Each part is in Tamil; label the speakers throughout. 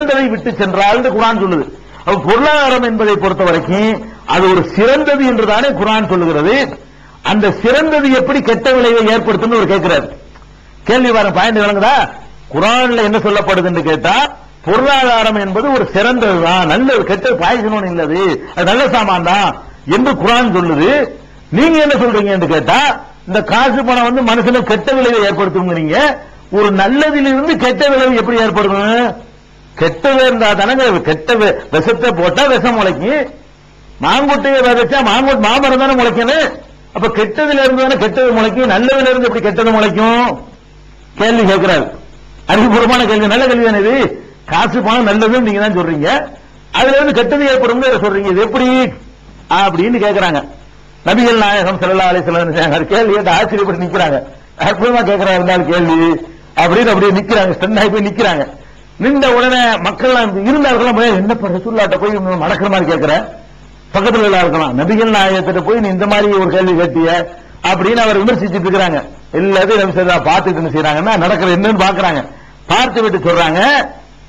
Speaker 1: சிறந்ததை விட்டு சென்றால் குரான் சொல்லுது. பொருளாதாரம் என்பதை பொறுத்த வரைக்கும் அது ஒரு சிறந்தது என்றுதானே குரான் சொல்லுகிறது. அந்த சிறந்தது எப்படி கெட்ட விளைவை ஏற்படுத்தும் ஒரு கேட்கிறார். கேள்வி வர பயந்து விளங்குதா? குரான்ல என்ன சொல்லப்படுது என்று கேட்டா பொருளாதாரம் என்பது ஒரு சிறந்ததுதான். நல்ல கெட்ட பாய்சனும் இல்லது அது. நல்ல சாமான் தான் என்று குரான் சொல்லுது. நீங்க என்ன சொல்றீங்க என்று கேட்டா இந்த காசு பணம் வந்து மனுஷனுக்கு கெட்ட விளைவை ஏற்படுத்துங்கிறீங்க ஒரு நல்லதிலிருந்து கெட்ட விளைவு எப்படி ஏற்படுத்தும் கெட்டது இருந்தா தானங்க கெட்ட விஷத்தை போட்டா விஷம் முளைக்கும். மாங்குட்டையை விதைச்சா மாங்கொட்டை மாமரம் தானே முளைக்கணும் அப்ப கெட்டதுல இருந்து தானே கெட்டது முளைக்கும். நல்லதுல இருந்து எப்படி கெட்டது முளைக்கும்? கேள்வி கேட்கிறாரு. அறிவுபூர்வமான கேள்வி. நல்ல கேள்வி தானே இது. காசு பணம் நல்லதுன்னு நீங்க தான் சொல்றீங்க. அதுல இருந்து கெட்டது ஏற்படும் சொல்றீங்க. இது எப்படி? அப்படின்னு கேட்கிறாங்க. நபிகள் நாயகம் செல்லா அலை வஸல்லம் கேள்வி கேட்டு ஆச்சரியப்பட்டு நிக்கிறாங்க. அற்புதமா கேட்கிறாங்க இருந்தாலும் கேள்வி. அப்படின்னு அப்படியே நிக்கிறாங்க. ஆகி போய் நிக்கிறாங்க. நின்ற உடனே மக்கள் இருந்தார்கள் போய் என்ன ரசூல்லாட்ட போய் மடக்கிற மாதிரி கேட்கிற? பக்கத்தில் எல்லாம் இருக்கலாம். நபிகள் நாயகத்திட்ட போய் நீ இந்த மாதிரி ஒரு கேள்வி கேட்டிய? அப்படின்னு அவர் விமர்சிச்சுட்டு இருக்கிறாங்க. எல்லாத்தையும் நபி சொல்லா பார்த்துட்டு என்ன செய்யறாங்கன்னா நடக்கிற என்னன்னு பாக்குறாங்க பார்த்து விட்டு சொல்றாங்க.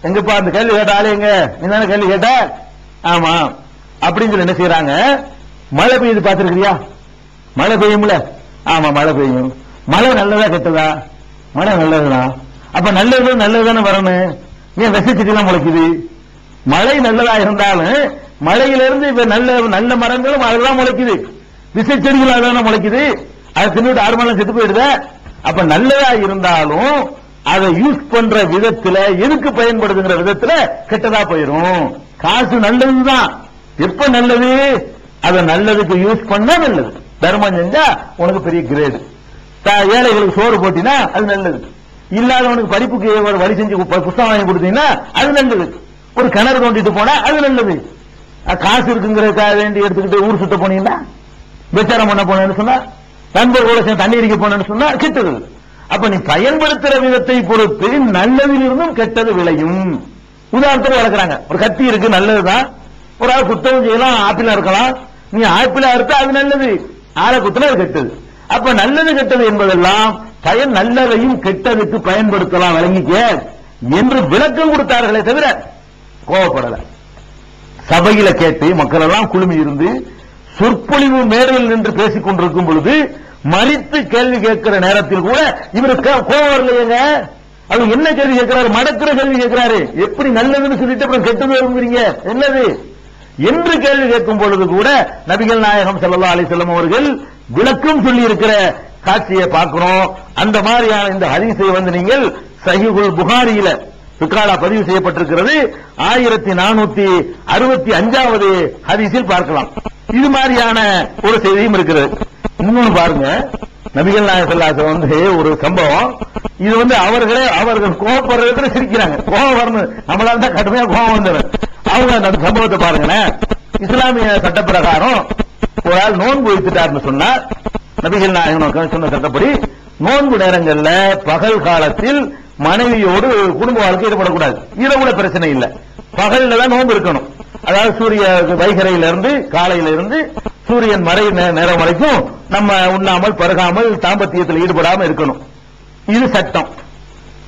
Speaker 1: எங்கப்பா அந்த கேள்வி கேட்ட ஆளு எங்க? என்னென்ன கேள்வி கேட்டா? ஆமா. அப்படின்னு சொல்லி என்ன செய்யறாங்க மழை பெய்யுது பாத்துருக்கிறியா மழை பெய்யும்ல? ஆமா மழை பெய்யும். மழை நல்லதா கெட்டதா? மழை நல்லதுதான். அப்ப நல்லது நல்லதுதானே வரணும்? ஏன் விசைச்செடிலாம் முளைக்குது. மழை நல்லதா இருந்தாலும் மழையிலிருந்து இப்ப நல்ல நல்ல மரங்களும் அதெல்லாம் முளைக்குது. விசை செடிகள் அதெல்லாம் முளைக்குது. அதை தின்னுட்டு ஆறு மணி செத்து போயிடுத. அப்ப நல்லதா இருந்தாலும் அதை யூஸ் பண்ற விதத்துல எதுக்கு பயன்படுதுங்கிற விதத்துல கெட்டதா போயிரும். காசு நல்லதுதான். எப்ப நல்லது? அதை நல்லதுக்கு யூஸ் பண்ணா நல்லது. தர்மம் செஞ்சா உனக்கு பெரிய கிரேடு ஏழைகளுக்கு சோறு போட்டினா அது நல்லது. இல்லாதவனுக்கு படிப்புக்கு ஒரு வழி செஞ்சு புத்தகம் வாங்கி கொடுத்தீங்கன்னா அது நல்லது. ஒரு கிணறு தோண்டிட்டு போனா அது நல்லது. காசு இருக்குங்கிறதுக்காக வேண்டி எடுத்துக்கிட்டு ஊர் சுத்த போனீங்கன்னா விசாரம் பண்ண போனேன்னு சொன்னா நண்பர்களோட சேர்ந்து தண்ணி அடிக்க போனேன்னு சொன்னா கெட்டது. அப்ப நீ பயன்படுத்துற விதத்தை பொறுத்து நல்லதிலிருந்தும் கெட்டது விளையும். உதாரணத்துக்கு வளர்க்குறாங்க. ஒரு கத்தி இருக்கு நல்லதுதான். ஒரு ஆள் குத்தம் செய்யலாம் ஆப்பிளா இருக்கலாம். நீ ஆப்பிளா இருந்தா அது நல்லது. ஆளை குத்தினா அது கெட்டது. அப்ப நல்லது கெட்டது என்பதெல்லாம் பயன் நல்லதையும் கெட்டதுக்கு பயன்படுத்தலாம் விளங்கிக்க என்று விளக்கம் கொடுத்தார்களே தவிர கோவப்படல. சபையில கேட்டு மக்கள் எல்லாம் குழுமி இருந்து சொற்பொழிவு மேடையில் நின்று பேசிக் கொண்டிருக்கும் பொழுது மறித்து கேள்வி கேட்கிற நேரத்தில் கூட இவருக்கு கோபம் வரலையேங்க அவர் என்ன கேள்வி கேட்கிறாரு? மடக்கிற கேள்வி கேட்கிறாரு. எப்படி நல்லதுன்னு சொல்லிட்டு அப்புறம் கெட்டது விரும்புறீங்க என்னது? என்று கேள்வி கேட்கும் பொழுது கூட நபிகள் நாயகம் செல்லல்லா அலைஹி வஸல்லம் அவர்கள் விளக்கம் சொல்லி இருக்கிற காட்சியை பார்க்கிறோம். அந்த மாதிரியான இந்த ஹரிசை வந்து நீங்கள் சஹிகுல் புகாரியில பிக்காலா பதிவு செய்யப்பட்டிருக்கிறது. ஆயிரத்தி நானூத்தி அறுபத்தி அஞ்சாவது ஹரிசில் பார்க்கலாம். இது மாதிரியான ஒரு செய்தியும் இருக்கிறது இன்னொன்னு பாருங்க. நபிகள் நாயகல்லாச வந்து ஒரு சம்பவம். இது வந்து அவர்களே அவர்கள் கோபப்படுறதுல சிரிக்கிறாங்க. கோபம் வரணும். நம்மளால தான் கடுமையா கோபம் வந்தது அவங்க அந்த சம்பவத்தை பாருங்களேன். இஸ்லாமிய சட்டப்பிரகாரம் ஒரு ஆள் நோன்பு வைத்துட்டாருன்னு சொன்னா நபிகள் நாயகன் சொன்ன சட்டப்படி நோன்பு நேரங்கள்ல பகல் காலத்தில் மனைவியோடு குடும்ப வாழ்க்கை ஈடுபடக்கூடாது இரவுல பிரச்சனை இல்ல. பகல்ல தான் நோன்பு இருக்கணும். அதாவது சூரிய வைகரையில இருந்து காலையில இருந்து சூரியன் மறை நே- நேரம் வரைக்கும் நம்ம உண்ணாமல் பருகாமல் தாம்பத்தியத்தில் ஈடுபடாமல் இருக்கணும். இது சட்டம்.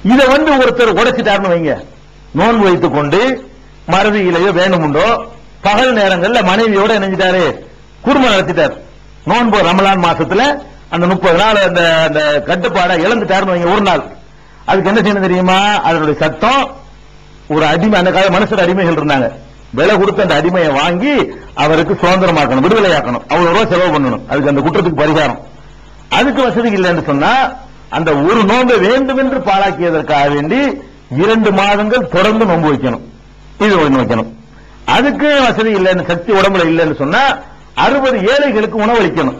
Speaker 1: இதை வந்து ஒருத்தர் உடைச்சிட்டாருன்னு வைங்க. நோன்பு வைத்துக் கொண்டு மறதியிலேயோ வேணுமுண்டோ பகல் நேரங்கள்ல மனைவியோட இணைஞ்சிட்டாரு. குடும்பம் நடத்திட்டார். நோன்பு ரமலான் மாசத்துல அந்த முப்பது நாள் அந்த அந்த கட்டுப்பாடை இழந்துட்டாருன்னு வைங்க ஒரு நாள். அதுக்கு என்ன செய்யணும் தெரியுமா? அதனுடைய சத்தம் ஒரு அடிமை அந்த கால மனுஷர் அடிமைகள் இருந்தாங்க. விலை கொடுத்து அந்த அடிமையை வாங்கி அவருக்கு சுதந்திரமாக்கணும் விடுதலையாக்கணும். அவ்வளவு ரூபாய் செலவு பண்ணணும். அதுக்கு அந்த குற்றத்துக்கு பரிகாரம். அதுக்கு வசதி இல்லைன்னு சொன்னா அந்த ஒரு நோன்பை வேண்டும் என்று பாழாக்கியதற்காக வேண்டி இரண்டு மாதங்கள் தொடர்ந்து நோன்பு வைக்கணும். இது ஒன்று வைக்கணும். அதுக்கு வசதி இல்லைன்னு சக்தி உடம்புல இல்லைன்னு சொன்னா அறுபது ஏழைகளுக்கு உணவளிக்கணும்.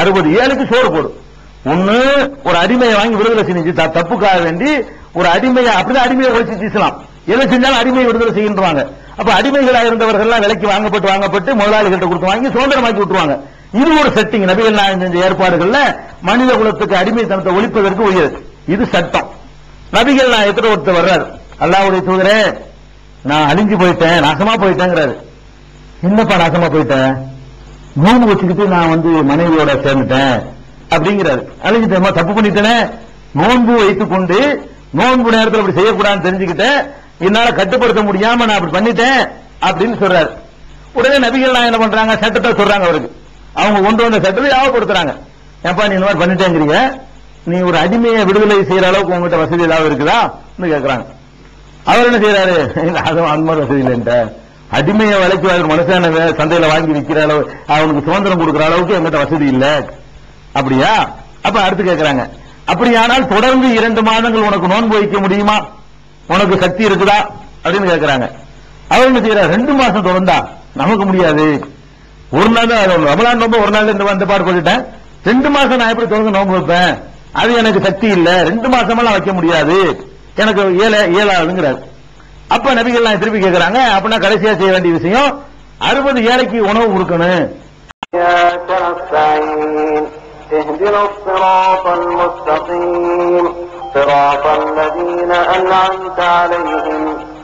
Speaker 1: அறுபது ஏழைக்கு சோறு போடும் ஒண்ணு ஒரு அடிமையை வாங்கி விடுதலை செஞ்சு தப்புக்காக வேண்டி ஒரு அடிமையை அப்படிதான் அடிமையை ஒழிச்சு வீசலாம். எதை செஞ்சாலும் அடிமையை விடுதலை செய்கின்றாங்க அப்ப அடிமைகளாக இருந்தவர்கள்லாம் விலைக்கு வாங்கப்பட்டு வாங்கப்பட்டு முதலாளிகள்ட்ட கொடுத்து வாங்கி சுதந்திரமாக்கி விட்டுருவாங்க. இது ஒரு செட்டிங் நபிகள் நாயகம் செஞ்ச ஏற்பாடுகள்ல மனித குலத்துக்கு அடிமைத்தனத்தை ஒழிப்பதற்கு உயர் இது சட்டம். நபிகள் நாயகத்துல ஒருத்தர் வர்றாரு. அல்லாவுடைய தூதரே நான் அழிஞ்சு போயிட்டேன் நாசமா போயிட்டேங்கிறாரு. என்னப்பா நாசமா போயிட்டேன் மூணு வச்சுக்கிட்டு நான் வந்து மனைவியோட சேர்ந்துட்டேன் அப்படிங்கிறாரு. அழிஞ்சிட்டேமா தப்பு பண்ணிட்டேனே? நோன்பு வைத்துக் கொண்டு நோன்பு நேரத்தில் அப்படி செய்யக்கூடாதுன்னு தெரிஞ்சுக்கிட்டேன். என்னால கட்டுப்படுத்த முடியாம நான் அப்படி பண்ணிட்டேன் அப்படின்னு சொல்றாரு. உடனே நபிகள் நான் என்ன பண்றாங்க? சட்டத்தை சொல்றாங்க அவருக்கு. அவங்க கொண்டு வந்த சட்டத்தை யாவப்படுத்துறாங்க ஏப்பா நீ இந்த மாதிரி பண்ணிட்டேங்கிறீங்க? நீ ஒரு அடிமையை விடுதலை செய்யற அளவுக்கு உங்ககிட்ட வசதி ஏதாவது இருக்குதா? கேட்கறாங்க அவர் என்ன செய்யறாரு அது அந்த மாதிரி வசதி இல்லைன்ட்ட அடிமையை விலைக்கு வாங்குற மனுஷன் சந்தையில வாங்கி விற்கிற அளவு அவனுக்கு சுதந்திரம் கொடுக்கிற அளவுக்கு எங்கிட்ட வசதி இல்ல. அப்படியா? அப்ப அடுத்து கேட்கிறாங்க அப்படியானால் தொடர்ந்து இரண்டு மாதங்கள் உனக்கு நோன்பு வைக்க முடியுமா? உனக்கு சக்தி இருக்குதா? அப்படின்னு கேட்கிறாங்க அவர் என்ன செய்யறாரு ரெண்டு மாசம் தொடர்ந்தா நமக்கு முடியாது. ஒரு நாள் தான் ரமலான் நோம்பு ஒரு நாள் இந்த வந்து பாடு சொல்லிட்டேன். ரெண்டு மாசம் நான் எப்படி தொடர்ந்து நோம்பு வைப்பேன்? அது எனக்கு சக்தி இல்ல. ரெண்டு மாசமெல்லாம் வைக்க முடியாது. எனக்கு ஏழை ஏழாதுங்கிறாரு அப்ப நபிகள் நான் திருப்பி கேக்குறாங்க அப்படின்னா கடைசியா செய்ய வேண்டிய விஷயம் அறுபது ஏழைக்கு உணவு கொடுக்கணும்
Speaker 2: إياك نستعين اهدنا الصراط المستقيم صراط الذين أنعمت عليهم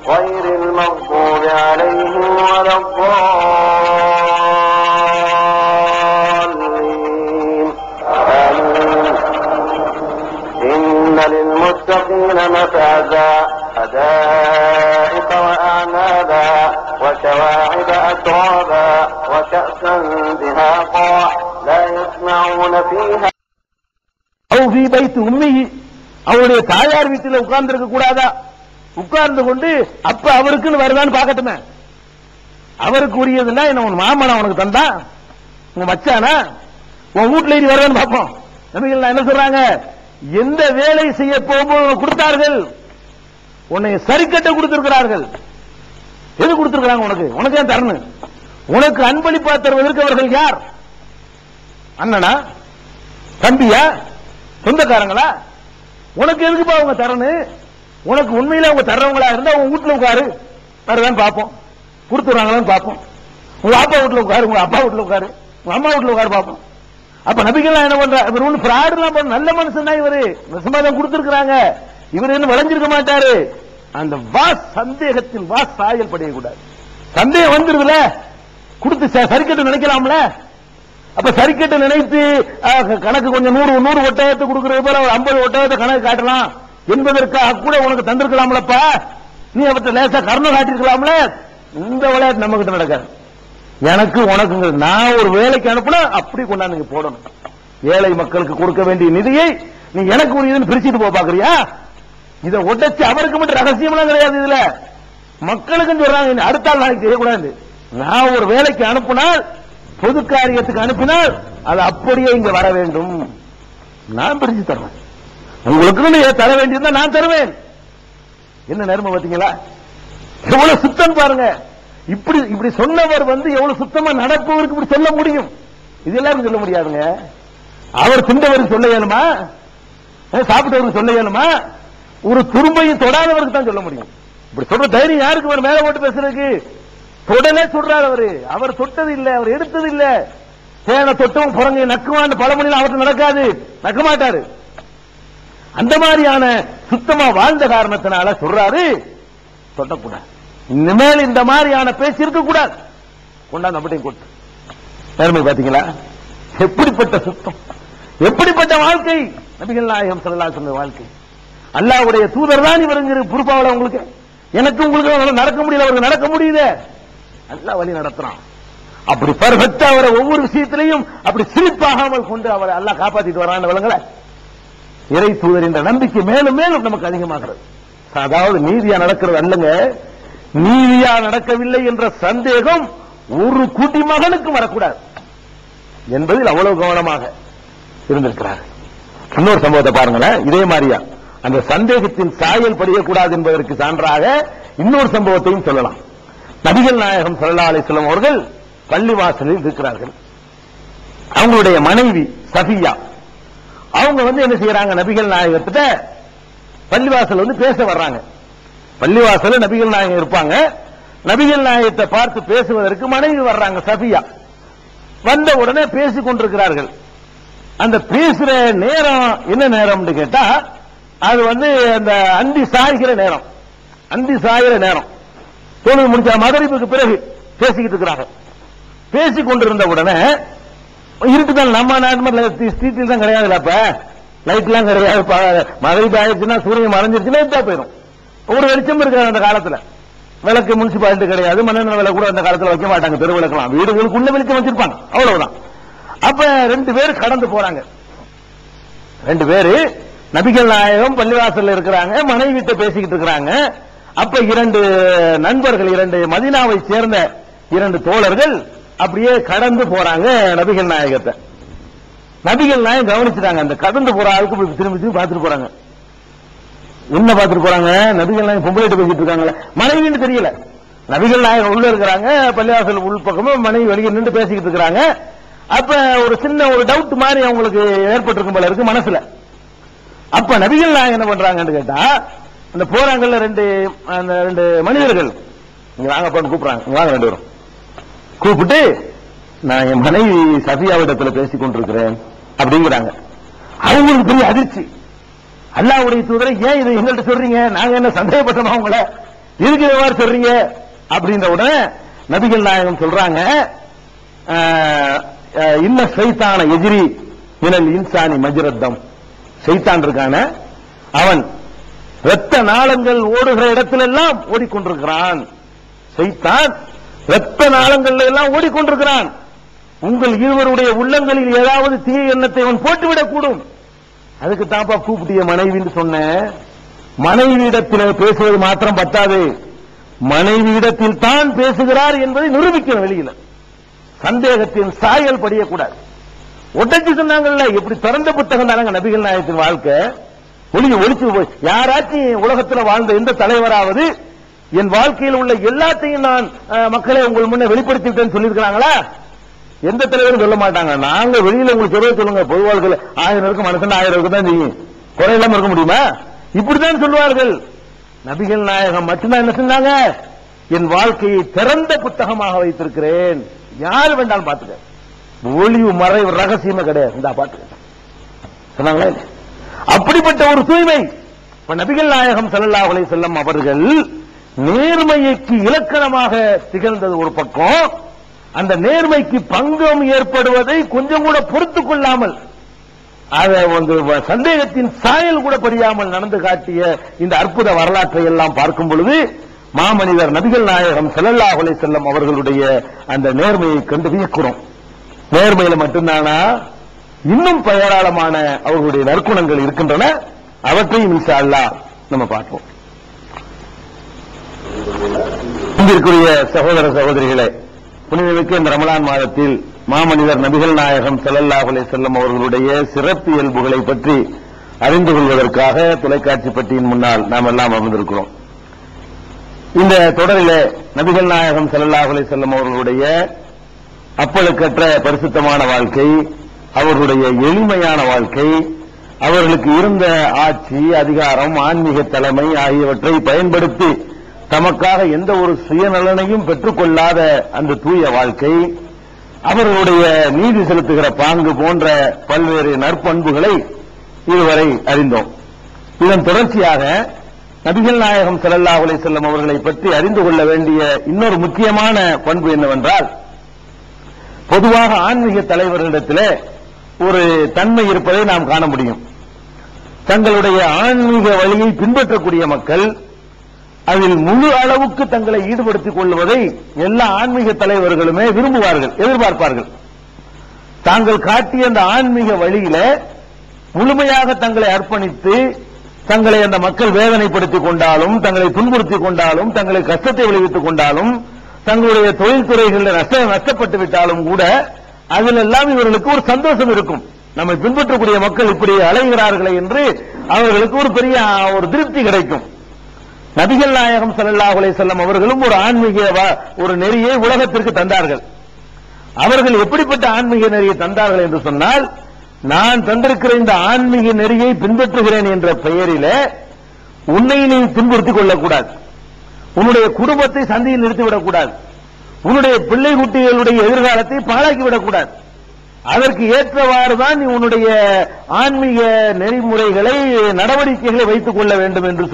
Speaker 2: غير المغضوب عليهم ولا الضالين آمين إن للمتقين مفازا حدائق وأعنابا وكواعب أترابا وكأسا دهاقا لا يسمعون فيها
Speaker 1: அவ் ஃபீ பைத்து உம்மிஹி அவருடைய தாயார் வீட்டில் உட்கார்ந்து இருக்க கூடாதா உட்கார்ந்து கொண்டு அப்ப அவருக்குன்னு வருதான்னு பார்க்கட்டுமே அவருக்கு உரியதுன்னா என்ன உன் மாமனா உனக்கு தந்தா உங்க மச்சானா உன் வீட்டுல இனி வருவான்னு பார்ப்போம் நபிகள் நான் என்ன சொல்றாங்க எந்த வேலை செய்ய போகும்போது உனக்கு கொடுத்தார்கள் உன்னை சரிக்கட்ட கொடுத்திருக்கிறார்கள். எது கொடுத்திருக்கிறாங்க உனக்கு? உனக்கு ஏன் தரணும்? உனக்கு அன்பளிப்பா தருவதற்கு அவர்கள் யார்? அண்ணனா? தம்பியா? சொந்தக்காரங்களா? உனக்கு எதுக்குப்பா அவங்க தரணும்? உனக்கு உண்மையில அவங்க தர்றவங்களா இருந்தா உங்க வீட்டுல உட்காரு. வருதான் பார்ப்போம். கொடுத்துறாங்களான்னு பார்ப்போம். உங்க அப்பா வீட்டுல உட்காரு உங்க அப்பா வீட்டுல உட்காரு உங்க அம்மா வீட்டுல உட்காரு பார்ப்போம். அப்ப நபிகள் என்ன பண்ற? இவர் ஒண்ணு fraud நல்ல மனுஷன் தான் இவரு. நிசமா தான் கொடுத்துருக்காங்க இவர் என்ன வளைஞ்சிருக்க மாட்டாரு? அந்த வா சந்தேகத்தில் வா சாயல் படையக்கூடாது. சந்தேகம் வந்துருதுல கொடுத்து ச- சரிக்கட்டு நினைக்கலாம்ல? அப்ப சரிக்கட்டு நினைத்து கணக்கு கொஞ்சம் நூறு நூறு ஒட்டகத்தை கொடுக்கறது போல ஒரு ஐம்பது ஒட்டகத்தை கணக்கு காட்டலாம். என்பதற்காக கூட உனக்கு தந்திருக்கலாம்லப்பா. நீ அவற்றை லேசா கருணை காட்டிருக்கலாம்ல இந்த விளையாட்டு நம்ம கிட்ட நடக்காது. எனக்கு உனக்கு நான் ஒரு வேலைக்கு அனுப்புனா அப்படி கொண்டாந்து போடணும். ஏழை மக்களுக்கு கொடுக்க வேண்டிய நிதியை நீ எனக்கு உரியதுன்னு பிரிச்சுட்டு போ பாக்குறியா? இதை உடைச்சு அவருக்கு மட்டும் ரகசியம்லாம் கிடையாது இதுல. மக்களுக்கும் சொல்றாங்க அடுத்த ஆள் நாளைக்கு செய்யக்கூடாது நான் ஒரு வேலைக்கு அனுப்பினால் பொது காரியத்துக்கு அனுப்பினால் அது அப்படியே இங்க வர வேண்டும். நான் பிரிச்சு தருவேன். உங்களுக்கு தர வேண்டியதுதான் நான் தருவேன். என்ன நேர்மை பார்த்தீங்களா? எவ்வளவு சுத்தம் பாருங்க. இப்படி இப்படி சொன்னவர் வந்து எவ்வளவு சுத்தமா நடப்பவருக்கு இப்படி சொல்ல முடியும்? இது எல்லாரும் சொல்ல முடியாதுங்க. அவர் திண்டவருக்கு சொல்ல இயலுமா சாப்பிட்டவருக்கு சொல்ல இயலுமா ஒரு துரும்பையும் தொடாதவருக்கு தான் சொல்ல முடியும். இப்படி சொல்ற தைரியம் யாருக்கு அவர் மேல போட்டு பேசுறதுக்கு. தொடலே சொல்றாரு அவரு. அவர் தொட்டது இல்ல அவர் எடுத்தது இல்ல. சேனை தொட்டவும் புறங்க நக்குவான்னு மணியில் அவர்கிட்ட நடக்காது. நக்க மாட்டாரு. அந்த மாதிரியான சுத்தமா வாழ்ந்த காரணத்தினால சொல்றாரு தொட்டக்கூடாது. இனிமேல் இந்த மாதிரியான பேச்சு இருக்கக்கூடாது. கொண்டாந்து அப்படியும் கூட்டு நேர்மை பாத்தீங்களா எப்படிப்பட்ட சுத்தம்? எப்படிப்பட்ட வாழ்க்கை? நபிகள் நாயகம் ஸல்லல்லாஹு சொன்ன வாழ்க்கை. அல்லாவுடைய தூதர் தான் இவருங்கிற பொறுப்பாவில் உங்களுக்கு. எனக்கு உங்களுக்கு நடக்க முடியல அவருக்கு நடக்க முடியல அல்லாஹ் வழி நடத்துறான். அப்படி பர்ஃபெக்டா அவரை ஒவ்வொரு விஷயத்திலையும் அப்படி சிரிப்பாகாமல் கொண்டு அவரை அல்லாஹ் காப்பாத்திட்டு வரான்னு விளங்கல. இறை தூதர் என்ற நம்பிக்கை மேலும் மேலும் நமக்கு அதிகமாகிறது. அதாவது நீதியா நடக்கிறது அல்லங்க நீதியா நடக்கவில்லை என்ற சந்தேகம் ஒரு குடிமகனுக்கு வரக்கூடாது என்பதில் அவ்வளவு கவனமாக இருந்திருக்கிறார் இன்னொரு சம்பவத்தை பாருங்களேன் இதே மாதிரியா. அந்த சந்தேகத்தின் சாயல் படியக்கூடாது என்பதற்கு சான்றாக இன்னொரு சம்பவத்தையும் சொல்லலாம். நபிகள் நாயகம் சல்லா அலைஹி வஸல்லம் அவர்கள் பள்ளிவாசலில் இருக்கிறார்கள். அவங்களுடைய மனைவி சஃபியா. அவங்க வந்து என்ன செய்யறாங்க நபிகள் நாயகத்திட்ட பள்ளிவாசல் வந்து பேச வர்றாங்க. பள்ளிவாசல நபிகள் நாயகம் இருப்பாங்க. நபிகள் நாயகத்தை பார்த்து பேசுவதற்கு மனைவி வர்றாங்க சஃபியா. வந்த உடனே பேசிக் கொண்டிருக்கிறார்கள். அந்த பேசுற நேரம் என்ன நேரம்னு கேட்டா அது வந்து அந்த அந்தி சாய்கிற நேரம். அந்தி சாய்கிற நேரம். தொழுது முடிஞ்ச மதரிப்புக்கு பிறகு பேசிக்கிட்டு இருக்கிறாங்க. பேசி கொண்டிருந்த உடனே இருட்டுதான் நம்ம நாட்டு மாதிரி ஸ்ட்ரீட்டில் தான் கிடையாதுல்ல அப்ப. லைட் எல்லாம் கிடையாது மகரிப்பு ஆயிடுச்சுன்னா சூரியன் மறைஞ்சிருச்சுன்னா இருட்டா போயிடும். ஒரு வெளிச்சம் இருக்காது அந்த காலத்துல. விளக்கு முனிசிபாலிட்டி கிடையாது மண்ணெண்ணெய் விலை கூட அந்த காலத்துல வைக்க மாட்டாங்க தெரு விளக்கலாம் வீடுகளுக்குள்ள வெளிச்சம் வச்சிருப்பாங்க அவ்வளவுதான். அப்ப ரெண்டு பேர் கடந்து போறாங்க. ரெண்டு பேரு நபிகள் நாயகம் பள்ளிவாசல்ல இருக்கிறாங்க மனைவி கிட்ட பேசிக்கிட்டு இருக்கிறாங்க. அப்ப இரண்டு நண்பர்கள் இரண்டு மதினாவை சேர்ந்த இரண்டு தோழர்கள் அப்படியே கடந்து போறாங்க நபிகள் நாயகத்தை. நபிகள் நாயகம் கவனிச்சுட்டாங்க அந்த கடந்து போற ஆளுக்கு திரும்பி திரும்பி பார்த்துட்டு போறாங்க. என்ன பார்த்துட்டு போறாங்க? நபிகள் நாயகம் பொம்பளைட்டு பேசிட்டு இருக்காங்களே மனைவின்னு தெரியல. நபிகள் நாயகம் உள்ள இருக்கிறாங்க பள்ளிவாசல் உள் பக்கமும் மனைவி வெளியே நின்று பேசிக்கிட்டு இருக்கிறாங்க. அப்ப ஒரு சின்ன ஒரு டவுட் மாதிரி அவங்களுக்கு ஏற்பட்டிருக்கும் போல இருக்கு மனசுல. அப்ப நபிகள் நாயகம் என்ன பண்றாங்கன்னு கேட்டா அந்த போறாங்கல்ல ரெண்டு அந்த ரெண்டு மனிதர்கள். இங்க வாங்க பண்ணு கூப்பிடுறாங்க. வாங்க ரெண்டு பேரும். கூப்பிட்டு நான் என் மனைவி சஃபியாவிடத்துல பேசிக் கொண்டிருக்கிறேன் அப்படிங்கிறாங்க. அவங்களுக்கு பெரிய அதிர்ச்சி. அல்லாவுடைய தூதரை ஏன் இதை எங்கள்கிட்ட சொல்றீங்க? நாங்க என்ன சந்தேகப்பட்டோமா உங்களை? இருக்கிற மாதிரி சொல்றீங்க? அப்படின்ற உடனே நபிகள் நாயகம் சொல்றாங்க ஆஹ், இன்ன சைத்தான எதிரி மினல் இன்சானி மஜிரத்தம். செய்தான் இருக்கான? அவன் இரத்த நாளங்கள் ஓடுகிற இடத்துல எல்லாம் ஓடிக்கொண்டிருக்கிறான். செய்தான் இரத்த நாளங்கள்ல எல்லாம் ஓடிக்கொண்டிருக்கிறான். உங்கள் இருவருடைய உள்ளங்களில் ஏதாவது தீய எண்ணத்தை அவன் போட்டுவிடக்கூடும். அதுக்கு தாப்பா கூப்பிட்டிய மனைவின்னு சொன்னேன் மனைவியிடத்தில் பேசுவது மாத்திரம் பத்தாது. மனைவியிடத்தில் தான் பேசுகிறார் என்பதை நிரூபிக்கணும் வெளியில. சந்தேகத்தின் சாயல் படியக்கூடாது. உடைச்சு சொன்னாங்கல்ல இப்படி திறந்த புத்தகம் தானங்க நபிகள் நாயகத்தின் வாழ்க்கை? ஒளிஞ்சு ஒழிச்சு போய் யாராச்சும் உலகத்தில் வாழ்ந்த எந்த தலைவராவது என் வாழ்க்கையில் உள்ள எல்லாத்தையும் நான் மக்களை உங்கள் முன்ன வெளிப்படுத்தி விட்டேன்னு சொல்லியிருக்கிறாங்களா? எந்த தலைவரும் சொல்ல மாட்டாங்க. நாங்க வெளியில உங்களுக்கு சொல்ல சொல்லுங்க. பொது வாழ்க்கையில் ஆயிரம் இருக்கும் மனுஷன் ஆயிரம் இருக்கு தான் செய்யும் குறை இல்லாம இருக்க முடியுமா? இப்படித்தான் சொல்லுவார்கள் நபிகள் நாயகம் மட்டும்தான் என்ன சொன்னாங்க? என் வாழ்க்கையை திறந்த புத்தகமாக வைத்திருக்கிறேன். யார் வேண்டாலும் பாத்துக்க ஒளிவு மறைவு ரகசியமே கிடையாது. இந்த பாட்டு. சொன்னாங்களா அப்படிப்பட்ட ஒரு தூய்மை. நபிகள் நாயகம் செல்லல்லா அலைஹி செல்லம் அவர்கள் நேர்மைக்கு இலக்கணமாக திகழ்ந்தது ஒரு பக்கம். அந்த நேர்மைக்கு பங்கம் ஏற்படுவதை கொஞ்சம் கூட பொறுத்துக் கொள்ளாமல் அதை வந்து வ- சந்தேகத்தின் சாயல் கூட படியாமல் நடந்து காட்டிய இந்த அற்புத வரலாற்றை எல்லாம் பார்க்கும் பொழுது மாமனிதர் நபிகள் நாயகம் செல்லல்லா அலைஹி செல்லம் அவர்களுடைய அந்த நேர்மையை கண்டு வியக்கிறோம். நேர்மையில மட்டும்தானா? இன்னும் ஏராளமான அவர்களுடைய நற்குணங்கள் இருக்கின்றன. அவற்றையும் இன்ஷா அல்லாஹ் நம்ம பார்ப்போம். இங்கிருக்கிற சகோதர சகோதரிகளே புனிதனுக்கு இந்த ரமலான் மாதத்தில் மாமனிதர் நபிகள் நாயகம் ஸல்லல்லாஹு செல்லம் அவர்களுடைய சிறப்பு இயல்புகளை பற்றி அறிந்து கொள்வதற்காக தொலைக்காட்சி பட்டியின் முன்னால் நாம் எல்லாம் அமர்ந்திருக்கிறோம். இந்த தொடரில் நபிகள் நாயகம் ஸல்லல்லாஹு செல்லம் அவர்களுடைய அப்பழுக்கற்ற பரிசுத்தமான வாழ்க்கை அவர்களுடைய எளிமையான வாழ்க்கை அவர்களுக்கு இருந்த ஆட்சி அதிகாரம் ஆன்மீக தலைமை ஆகியவற்றை பயன்படுத்தி தமக்காக எந்த ஒரு சுயநலனையும் பெற்றுக்கொள்ளாத அந்த தூய வாழ்க்கை அவர்களுடைய நீதி செலுத்துகிற பாங்கு போன்ற பல்வேறு நற்பண்புகளை இதுவரை அறிந்தோம். இதன் தொடர்ச்சியாக நபிகள் நாயகம் செல்லல்லா செல்லும் வஸல்லம் அவர்களை பற்றி அறிந்து கொள்ள வேண்டிய இன்னொரு முக்கியமான பண்பு என்னவென்றால் பொதுவாக ஆன்மீக தலைவர்களிடத்தில் ஒரு தன்மை இருப்பதை நாம் காண முடியும். தங்களுடைய ஆன்மீக வழியை பின்பற்றக்கூடிய மக்கள் அதில் முழு அளவுக்கு தங்களை ஈடுபடுத்திக் கொள்வதை எல்லா ஆன்மீக தலைவர்களுமே விரும்புவார்கள் எதிர்பார்ப்பார்கள். தாங்கள் காட்டிய அந்த ஆன்மீக வழியில முழுமையாக தங்களை அர்ப்பணித்து தங்களை அந்த மக்கள் வேதனைப்படுத்திக் கொண்டாலும் தங்களை துன்புறுத்திக் கொண்டாலும் தங்களை கஷ்டத்தை விளைவித்துக் கொண்டாலும் தங்களுடைய தொழில்துறைகளில் நஷ்டம் நஷ்டப்பட்டு விட்டாலும் கூட அதிலெல்லாம் இவர்களுக்கு ஒரு சந்தோஷம் இருக்கும். நம்மை பின்பற்றக்கூடிய மக்கள் இப்படி அலைகிறார்களே என்று அவர்களுக்கு ஒரு பெரிய ஒரு திருப்தி கிடைக்கும். நபிகள் நாயகம் ஸல்லல்லாஹு செல்லம் அவர்களும் ஒரு ஆன்மீக ஒரு நெறியை உலகத்திற்கு தந்தார்கள். அவர்கள் எப்படிப்பட்ட ஆன்மீக நெறியை தந்தார்கள் என்று சொன்னால் நான் தந்திருக்கிற இந்த ஆன்மீக நெறியை பின்பற்றுகிறேன் என்ற பெயரில உன்னை நீ துன்புறுத்திக் கொள்ளக்கூடாது. உன்னுடைய குடும்பத்தை சந்தையில் நிறுத்திவிடக் கூடாது உன்னுடைய பிள்ளை குட்டிகளுடைய எதிர்காலத்தை பாழாக்கி விடக்கூடாது அதற்கு ஏற்றவாறு தான் நீ உன்னுடைய ஆன்மீக நெறிமுறைகளை நடவடிக்கைகளை வைத்துக் கொள்ள வேண்டும் என்று